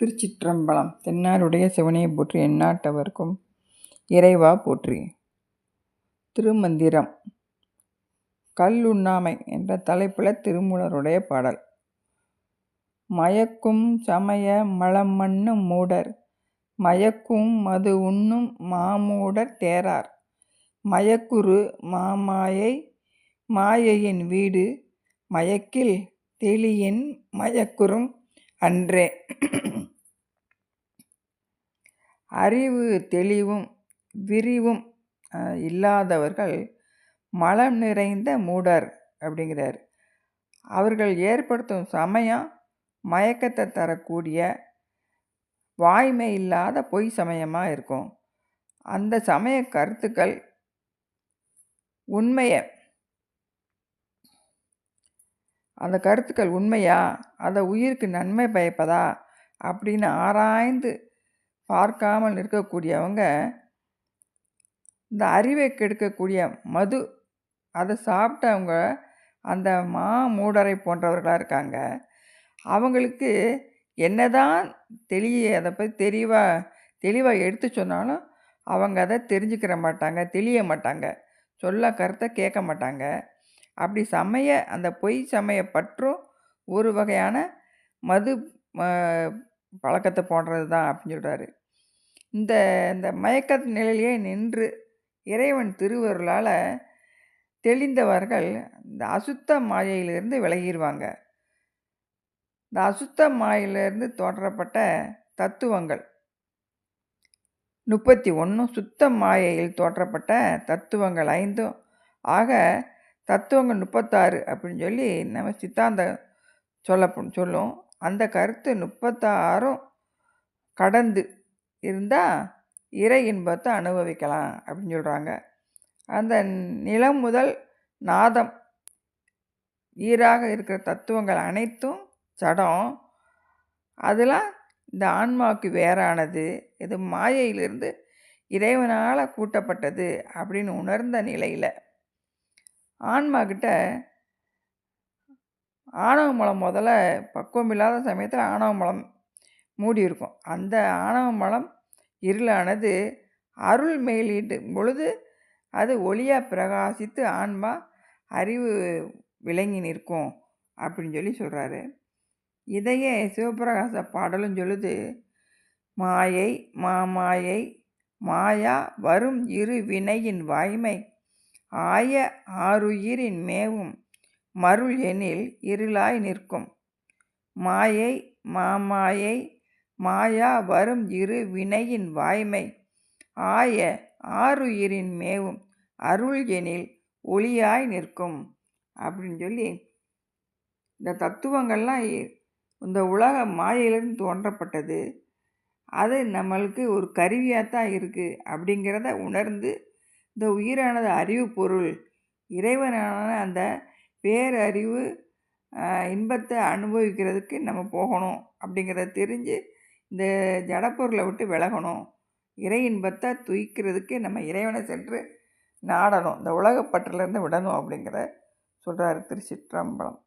திருச்சிற்றம்பலம். தென்னாருடைய சிவனையை போற்றி எந்நாட்டவர்க்கும் இறைவா போற்றி. திருமந்திரம். கல்லுண்ணாமை என்ற தலைப்பில் திருமூலருடைய பாடல். மயக்கும் சமய மலமண்ணு மூடர். மயக்கும் மது உண்ணும் மாமூடர் தேரார். மயக்குரு மாமாயை மாயையின் வீடு. மயக்கில் தெளியின் மயக்குறும் அன்றே. அறிவு தெளிவும் விரிவும் இல்லாதவர்கள் மலம் நிறைந்த மூடர் அப்படிங்கிறார். அவர்கள் ஏற்படுத்தும் சமயம் மயக்கத்தை தரக்கூடிய வாய்மை இல்லாத பொய் சமயமாக இருக்கும். அந்த சமய கருத்துக்கள் உண்மையை அந்த கருத்துக்கள் உண்மையா? அதை உயிருக்கு நன்மை பயப்பதா? அப்படின்னு ஆராய்ந்து பார்க்காமல் இருக்கக்கூடியவங்க இந்த அறிவை கெடுக்கக்கூடிய மது அதை சாப்பிட்டவங்க அந்த மா மூடரை போன்றவர்களாக இருக்காங்க. அவங்களுக்கு என்னதான் தெளிய அதை பற்றி தெளிவாக தெளிவாக எடுத்து சொன்னாலும் அவங்க அதை தெரிஞ்சுக்கிற மாட்டாங்க தெளிய மாட்டாங்க. சொல்ல கருத்தை கேட்க மாட்டாங்க. அப்படி சமய அந்த பொய் சமய பற்றும் ஒரு வகையான மது பழக்கத்தை போன்றது தான் அப்படின்னு சொல்கிறாரு இந்த இந்த மயக்க நிலையிலேயே நின்று இறைவன் திருவருளால் தெளிந்தவர்கள் இந்த அசுத்த மாயையிலிருந்து விலகிடுவாங்க இந்த அசுத்த மாயிலிருந்து தோற்றப்பட்ட தத்துவங்கள். முப்பத்தி ஒன்றும் சுத்த மாயையில் தோற்றப்பட்ட தத்துவங்கள் ஐந்தும் ஆக தத்துவங்கள் முப்பத்தாறு அப்படின்னு சொல்லி நம்ம சித்தாந்தம் சொல்ல சொல்லும். அந்த கருத்து முப்பத்தாறும் கடந்து இருந்தால் இறை இன்பத்தை அனுபவிக்கலாம் அப்படின்னு சொல்கிறாங்க அந்த நிலம் முதல் நாதம் ஈராக இருக்கிற தத்துவங்கள் அனைத்தும் சடம். அதெல்லாம் இந்த ஆன்மாவுக்கு வேறானது. இது மாயையிலிருந்து இறைவனால் கூட்டப்பட்டது அப்படின்னு உணர்ந்த நிலையில் ஆன்மாக்கிட்ட ஆணவ மலம் முதல்ல பக்குவம் இல்லாத சமயத்தில் ஆணவ மலம் மூடி இருக்கும். அந்த ஆணவ மலம் இருளானது அருள் மேலிடும் பொழுது அது ஒளியாக பிரகாசித்து ஆன்மா அறிவு விளங்கி நிற்கும் அப்படின்னு சொல்லி சொல்கிறாரு இதையே சிவபிரகாச பாடலும் சொல்லுது மாயை மாமாயை மாயா வரும் இரு வினையின் வாய்மை ஆய ஆறுயிரின் மேவும் மருள் எனில் இருளாய் நிற்கும். மாயை மாமாயை மாயா வரும் இரு வினையின் வாய்மை. ஆய ஆறுயிரின் மேவும் அருள் எனில் ஒளியாய் நிற்கும். அப்படின்னு சொல்லி இந்த தத்துவங்கள்லாம் இந்த உலக மாயையிலிருந்து தோன்றப்பட்டது. அது நம்மளுக்கு ஒரு கருவியாக தான் இருக்குது அப்படிங்கிறத உணர்ந்து இந்த உயிரானது அறிவு பொருள். இறைவனான அந்த பேரறிவு இன்பத்தை அனுபவிக்கிறதுக்கு நம்ம போகணும் அப்படிங்கிறத தெரிஞ்சு இந்த ஜடப்பொருளை விட்டு விலகணும். இறை இன்பத்தை துய்க்கிறதுக்கு நம்ம இறைவனை சென்று நாடணும். இந்த உலகப்பற்றிலேருந்து விடணும் அப்படிங்கிற திரு திருச்சிற்றம்பலம்.